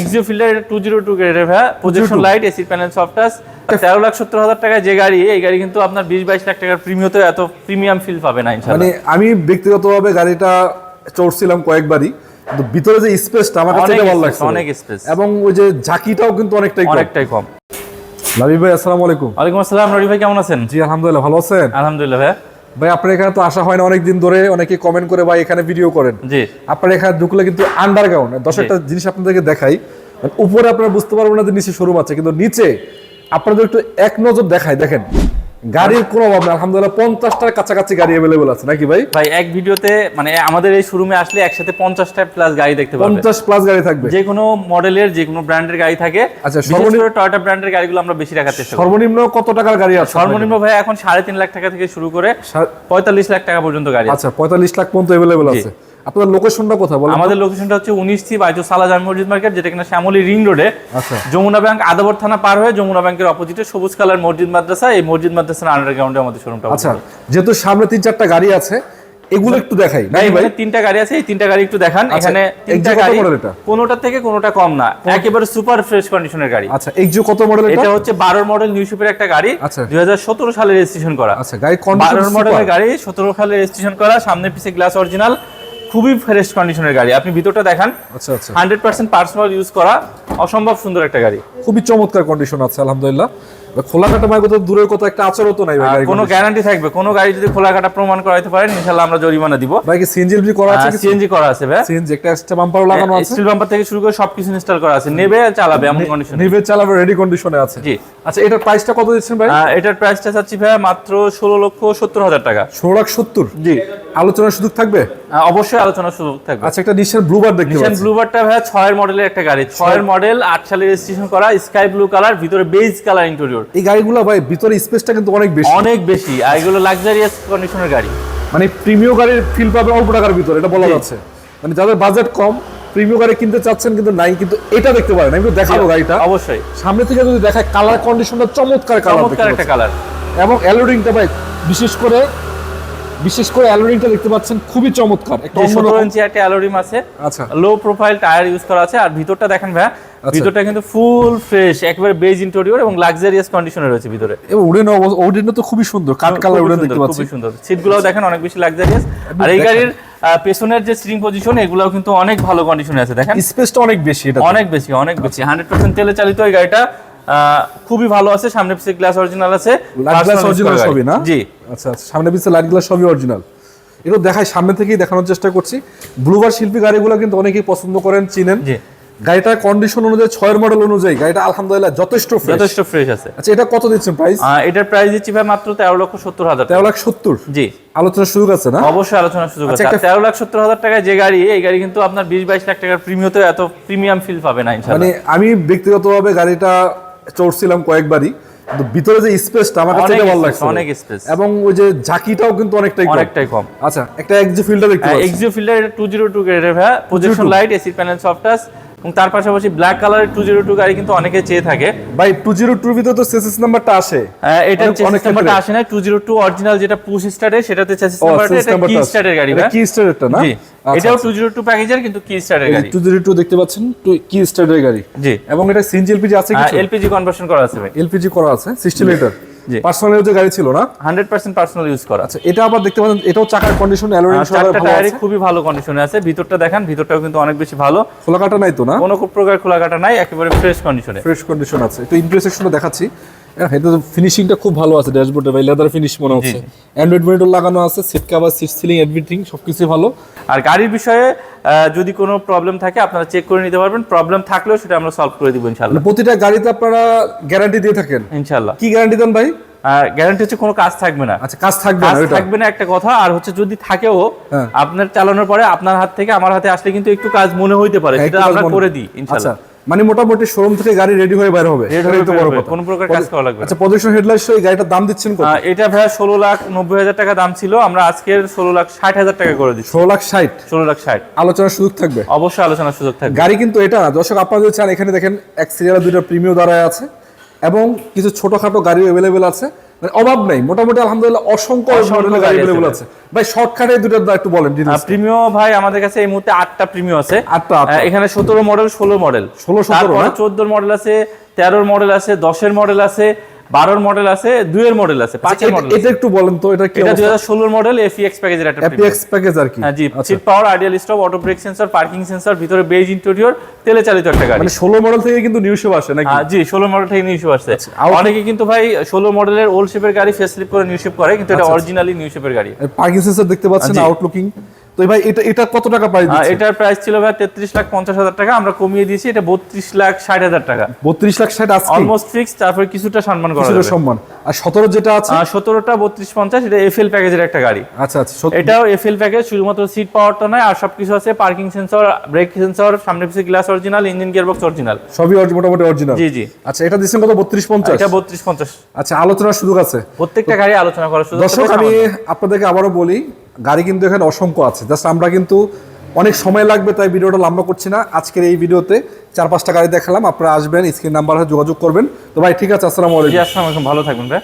Axio fielder two zero two গ্রেডের projection light AC panel সফটাস তেরো লাখ সত্তর হাজার টাকায় যে গাড়ি এই গাড়ি কিন্তু আপনার বিশ বাইশ লাখ টাকার প্রিমিয়তে এত প্রিমিয়াম ফিল পাবে না মানে আমি ব্যক্তিগতভাবে গাড়িটা চড়ছিলাম কয়েকবারই কিন্তু ভিতরে যে স্পেসটা আমার কাছে ভালো লাগছে? অনেক স্পেস এবং ওই যে ঝাঁকিটাও কিন্তু অনেকটাই অনেকটাই কম। লাবিব ভাই আসসালামু আলাইকুম। ওয়ালাইকুম আসসালাম নরি ভাই কেমন আছেন? জি আলহামদুলিল্লাহ ভালো আছেন? আলহামদুলিল্লাহ ভাই ভাই আপনার এখানে তো আসা হয় না অনেকদিন ধরে অনেকে কমেন্ট করে ভাই এখানে ভিডিও করেন। জি। আপনার এখানে ঢুকলে কিন্তু আন্ডারগ্রাউন্ড দশ একটা জিনিস আপনাদেরকে দেখাই মানে উপরে আপনারা বুঝতে পারবেন না যে নিচে শোরুম আছে কিন্তু নিচে আপনাদের একটু এক নজর দেখায় দেখেন। গাড়ির কোনো অভাব নেই। আলহামদুলিল্লাহ পঞ্চাশটার কাছাকাছি গাড়ি অ্যাভেলেবল আছে। নাকি ভাই? ভাই এক ভিডিওতে মানে আমাদের এই শোরুমে আসলে একসাথে পঞ্চাশটা প্লাস গাড়ি দেখতে পাবেন পঞ্চাশ প্লাস গাড়ি থাকবে। যে কোনো মডেলের যে কোনো ব্র্যান্ডের গাড়ি থাকে। আচ্ছা, সর্বনিম্ন- টয়োটা ব্র্যান্ডের গাড়িগুলো আমরা বেশি রাখার চেষ্টা সর্বনিম্ন কত টাকার গাড়ি আছে? সর্বনিম্ন ভাই এখন সাড়ে তিন লাখ টাকা থেকে শুরু করে পঁয়তাল্লিশ লাখ টাকা পর্যন্ত গাড়ি আচ্ছা পঁয়তাল্লিশ লাখ পর্যন্ত অ্যাভেলেবল আছে। আপনাদের লোকেশনটা কোথায় বলেন আমাদের লোকেশনটা হচ্ছে উনিশ সি বাইজু সালা জামি মসজিদ মার্কেট যেটা কিনা শ্যামলী রিং রোডে আচ্ছা। যমুনা ব্যাংক আদাবর থানা পার হয়ে যমুনা ব্যাংকের অপোজিটে সবুজ কালার মসজিদ মাদ্রাসা এই মসজিদ মাদ্রাসার আন্ডারগ্রাউন্ডে আমাদের শোরুমটা আচ্ছা যেহেতু সামনে তিন চারটা গাড়ি আছে এগুলো একটু দেখাই নাকি ভাই? তিনটা গাড়ি আছে এই তিনটা গাড়ি একটু দেখান। আচ্ছা, এখানে তিনটা গাড়ি? কোনোটা থেকে কোনোটা কম না। একেবারে সুপার ফ্রেশ কন্ডিশনের গাড়ি। আচ্ছা এক্সিও কত মডেল এটা? এটা হচ্ছে বারোর মডেল নিউশিপের একটা গাড়ি আচ্ছা। দুই হাজার সতেরো সালে রেজিস্ট্রেশন করা। আচ্ছা গাড়ি কন্ডিশন বারোর মডেলের গাড়ি সতেরো সালে রেজিস্ট্রেশন করা সামনে পিছে গ্লাস অরিজিনাল খুবই ফ্রেশ কন্ডিশনের গাড়ি। আপনি ভিতরটা দেখান। আচ্ছা আচ্ছা। হান্ড্রেড পার্সেন্ট পার্সোনাল ইউজ করা অসম্ভব সুন্দর একটা গাড়ি। খুবই চমৎকার কন্ডিশন আছে আলহামদুলিল্লাহ। খোলা কাটা মাই কথা দূরের কথা একটা আচরও তো নাই ভাই কোনো গ্যারান্টি থাকবে কোনো গাড়ি যদি খোলা কাটা প্রমাণ করাইতে পারেন ইনশাল্লাহ আমরা জরিমানা দিব। ভাই কি সিএনজি করা আছে সিএনজি করা আছে ভাই। সিএনজি একটা এক্সট্রা বাম্পারও লাগানো আছে? স্টিল বাম্পার থেকে শুরু করে সবকিছু ইনস্টল করা আছে। নেবে চালাবে এমন কন্ডিশন নিভে চালাবে রেডি কন্ডিশনে আছে। জি। আচ্ছা এটার প্রাইসটা কত দিচ্ছেন ভাই? এটার প্রাইসটা চাচ্ছি ভাই মাত্র ষোলো লক্ষ সত্তর হাজার টাকা। ষোলো লাখ সত্তর? জি। আলোচনার সুযোগ থাকবে? অবশ্যই আলোচনার সুযোগ থাকবে। আচ্ছা একটা নিশ্চয় ব্লুবার দেখতে নিশান ব্লুবারটা ভাই ছয়ের মডেলের একটা গাড়ি। ছয়ের মডেল আট সালে রেজিস্ট্রেশন করা স্কাই ব্লু কালার ভিতরে বেজ কালার ইন্টেরিয়র এই গাড়িগুলো ভাই ভিতরে স্পেসটা কিন্তু অনেক বেশি। অনেক বেশি। আর এগুলো লাক্সারিয়াস কন্ডিশনের গাড়ি। মানে প্রিমিয় গাড়ির ফিল পাবে অল্প টাকার ভিতরে এটা বলা যাচ্ছে। মানে যাদের বাজেট কম প্রিমিয় গাড়ি কিনতে চাচ্ছেন কিন্তু নাই কিন্তু এটা দেখতে পারেন। আমি দেখাবো গাড়িটা। অবশ্যই। সামনে থেকে যদি দেখায় কালার কন্ডিশনটা চমৎকার কালার চমৎকার একটা কালার এবং অ্যালোডিংটা ভাই বিশেষ করে বিশেষ করে অ্যালোডিংটা দেখতে পাচ্ছেন খুবই চমৎকার। একটা অন্যরকম ইঞ্চি একটা অ্যালোরিম আছে আচ্ছা। লো প্রোফাইল টায়ার ইউজ করা আছে আর ভিতরটা দেখেন ভাই আচ্ছা। ভিতরটা কিন্তু ফুল ফ্রেশ একেবারে বেজ ইন্টেরিয়র এবং লাক্সারিয়াস কন্ডিশনে রয়েছে ভিতরে। এবং উডেন উডেনটা তো খুবই সুন্দর কাঠ কালার খুবই উডেন দেখতে পাচ্ছি। খুবই সুন্দর। সিটগুলোও দেখেন অনেক বেশি লাক্সারিয়াস আর এই গাড়ির পেছনের যে সিটিং পজিশন এগুলোও কিন্তু অনেক ভালো কন্ডিশনে আছে দেখেন। স্পেসটা অনেক বেশি এটা অনেক বেশি অনেক বেশি হান্ড্রেড পার্সেন্ট তেলে চালিত এই গাড়িটা খুবই ভালো আছে সামনে পিছিয়ে গ্লাস অরিজিনাল আছে। গ্লাস অরিজিনাল সবই না? জি। আচ্ছা আচ্ছা সামনে পিছনে লাইট গ্লাস সবই অরিজিনাল এটা দেখায় সামনে থেকেই দেখানোর চেষ্টা করছি। ব্লুবার শিল্পী গাড়িগুলো কিন্তু অনেকেই পছন্দ করেন চিনেন। জি। গাড়িটার কন্ডিশন অনুযায়ী ছয়ের মডেল অনুযায়ী গাড়িটা আলহামদুলিল্লাহ যথেষ্ট ফ্রেশ যথেষ্ট ফ্রেশ আছে। আচ্ছা এটা কত দিচ্ছেন প্রাইস এটার প্রাইস দিচ্ছি ভাই মাত্র তেরো লক্ষ সত্তর হাজার। তেরো লাখ সত্তর? জি। আলোচনার সুযোগ আছে না? অবশ্যই আলোচনার সুযোগ আচ্ছা, আছে। তেরো লাখ সত্তর হাজার টাকায় যে গাড়ি এই গাড়ি কিন্তু আপনার বিশ বাইশ লাখ টাকার প্রিমিয়তে এত প্রিমিয়াম ফিল পাবে না মানে আমি ব্যক্তিগতভাবে গাড়িটা চড়ছিলাম কয়েকবারই কিন্তু ভিতরে যে স্পেসটা আমার কাছে ভালো লাগছে অনেক স্পেস এবং ওই যে ঝাঁকিটাও কিন্তু অনেকটাই কম। অনেকটাই কম। আচ্ছা একটা এক্সিও ফিল্টার দেখতে পাচ্ছি। Axio fielder two zero two গ্রেডের ভাই প্রজেকশন লাইট এসি প্যানেল সফটাস এবং তার পাশাপাশি ব্ল্যাক কালারের টু জিরো টু গাড়ি কিন্তু অনেকে চেয়ে থাকে। ভাই টু জিরো টুর ভিতরে তো সেসিস নাম্বারটা আসে। এটার অনেক- চেসিস নাম্বারটা আসে না। টু জিরো টু অরিজিনাল যেটা পুশ স্টার্টের সেটাতে চেসিস নাম্বারটা এটা কি স্টার্টের গাড়ি এটা ভাই কি স্টারেরটা না? জি। আচ্ছা, এটাও টু জিরো টু প্যাকেজের কিন্তু কি স্টার্টের গাড়ি। টু জিরো টু দেখতে পাচ্ছেন? টু কি স্টারের গাড়ি। জি। এবং এটা সিএনজি এলপিজি আছে কিছু? এলপিজি কনভার্সন করা আছে ভাই। এলপিজি করা আছে সিক্সটি লিটার জি। পার্সোনাল যে গাড়ি ছিল না? হান্ড্রেড পার্সেন্ট পার্সোনাল ইউজ করা। আচ্ছা এটা আবার দেখতে পাচ্ছেন এটাও চাকার কন্ডিশন অ্যালোরিং সহ ভালো আছে। খুবই ভালো কন্ডিশনে আছে। ভিতরটা দেখেন ভিতরটাও কিন্তু অনেক বেশি ভালো। খোলা কাটা নাই তো না? কোনো প্রকার খোলা কাটা নাই একেবারে ফ্রেশ কন্ডিশনে ফ্রেশ কন্ডিশন আছে। একটু ইন্টারসেকশনটা দেখাচ্ছি। হ্যাঁ, এটা ফিনিশিংটা খুব ভালো আছে ড্যাশবোর্ডে ভাই লেদার ফিনিশ মনে হচ্ছে। অ্যান্ড্রয়েড মনিটর লাগানো আছে seat cover seat ceiling everything সবকিছু ভালো। আর গাড়ির বিষয়ে যদি কোনো প্রবলেম থাকে আপনারা চেক করে নিতে পারবেন। প্রবলেম থাকলেও সেটা আমরা সলভ করে দিব ইনশাল্লাহ মানে প্রতিটা গাড়িতে আপনারা গ্যারান্টি দিয়ে থাকেন? ইনশাল্লাহ কি গ্যারান্টি দেন ভাই? গ্যারান্টি হচ্ছে কোনো কাজ থাকবে না। আচ্ছা কাজ থাকবে না থাকবে না একটা কথা আর হচ্ছে যদি থাকেও হ্যাঁ। আপনার চালানোর পরে আপনার হাত থেকে আমার হাতে আসলে কিন্তু একটু কাজ মনে হইতে পারে হ্যাঁ, সেটা আমরা করে দিই আচ্ছা ইনশাল্লাহ মানে মোটামুটি শোরুম থেকে গাড়ি রেডি হয়ে বের হবে। রেড এটাই তো বড় কথা। কোনো প্রকার কাজ করা লাগবে আচ্ছা প্রদর্শন হেডলাইট সহ গাড়িটার দাম দিচ্ছেন কত? এটা ভাইয়া ষোলো লাখ নব্বই হাজার টাকা দাম ছিল। আমরা আজকের ষোলো লাখ ষাট হাজার টাকা করে দিচ্ছি। ষোলো লাখ ষাট? ষোলো লাখ ষাট। আলোচনার সুযোগ থাকবে? অবশ্যই আলোচনার সুযোগ থাকবে। গাড়ি কিন্তু এটা না। দর্শক আপনারা যদি চান এখানে দেখেন এক সিরিয়াল দুইটা প্রিমিয় দাঁড়ায় আছে এবং কিছু ছোটখাটো গাড়ি অ্যাভেলেবেল আছে। অভাব নাই। মোটামুটি আলহামদুলিল্লাহ অসংখ্য মডেলের গাড়ি গাড়ি আছে ভাই। শর্টকাটে দুটো দাও একটু বলেন ডিটেইলস প্রিমিও ভাই আমাদের কাছে এই মুহূর্তে আটটা প্রিমিও আছে। আটটা, আটটা। এখানে সতেরো মডেল ষোলো মডেল 16, 17 তারপরে না? চোদ্দোর মডেল আছে তেরোর মডেল আছে দশের মডেল আছে বারোর মডেল আছে দুইয়ের মডেল আছে পাঁচের মডেল এটা একটু বলেন তো এটা কি এটা দুই হাজার ষোলোর মডেল এফিএক্স প্যাকেজের একটা। অ্যাপিএক্স প্যাকেজ আর কি? হ্যাঁ জি আচ্ছা। Seat power idle stop auto brake sensor parking sensor ভিতরে বেজ ইন্টেরিয়র তেলে চালিত একটা গাড়ি। মানে ষোলো মডেল থেকে কিন্তু নিউ শেপ আসে নাকি? হ্যাঁ, জি ষোলো মডেল থেকে নিউ শেপ আসছে অনেকে কিন্তু ভাই ষোলো মডেলের ওল্ড শেপের গাড়ি ফেসলিপ করে নিউ শেপ করে কিন্তু আচ্ছা, এটা অরিজিনালি নিউ শেপের গাড়ি। পার্কিং সেন্সর দেখতে পাচ্ছেন। আউটলুকিং তো ভাই এটা এটা কত টাকা প্রাইস দিচ্ছে? এটার প্রাইস ছিল ভাই তেত্রিশ লাখ পঞ্চাশ হাজার টাকা আমরা কমিয়ে দিয়েছি এটা বত্রিশ লাখ ষাট হাজার টাকা। 32 লাখ ষাট আজকে? অলমোস্ট ফিক্স তারপরে কিছুটা সম্মান করা কিছুটা সম্মান। আর সতেরো যেটা আছে? সতেরোটা বত্রিশ পঞ্চাশ এটা এফএল প্যাকেজের একটা গাড়ি। আচ্ছা আচ্ছা এটাও এফএল প্যাকেজ শুধুমাত্র সিট পাওয়ারটা নয় আর সবকিছু আছে পার্কিং সেন্সর ব্রেক সেন্সর সামনে পিছিয়ে glass original engine gearbox original সবই মোটামুটি অরিজিনাল জি জি। আচ্ছা এটা দিচ্ছেন কত? বত্রিশ পঞ্চাশ? এটা বত্রিশ পঞ্চাশ। আচ্ছা আলোচনার সুযোগ আছে। প্রত্যেকটা গাড়ি আলোচনা করার সুযোগ দর্শক আমি আপনাদেরকে আবারও বলি গাড়ি কিন্তু এখানে অসংখ্য আছে। জাস্ট আমরা কিন্তু অনেক সময় লাগবে, তাই ভিডিওটা লম্বা করছি না। আজকের এই ভিডিওতে চার পাঁচটা গাড়ি দেখালাম। আপনারা আসবেন, স্ক্রিন নাম্বার যোগাযোগ করবেন। তো ভাই, ঠিক আছে, আসসালামু আলাইকুম। আসসালাম ভালো থাকবেন, ভাই।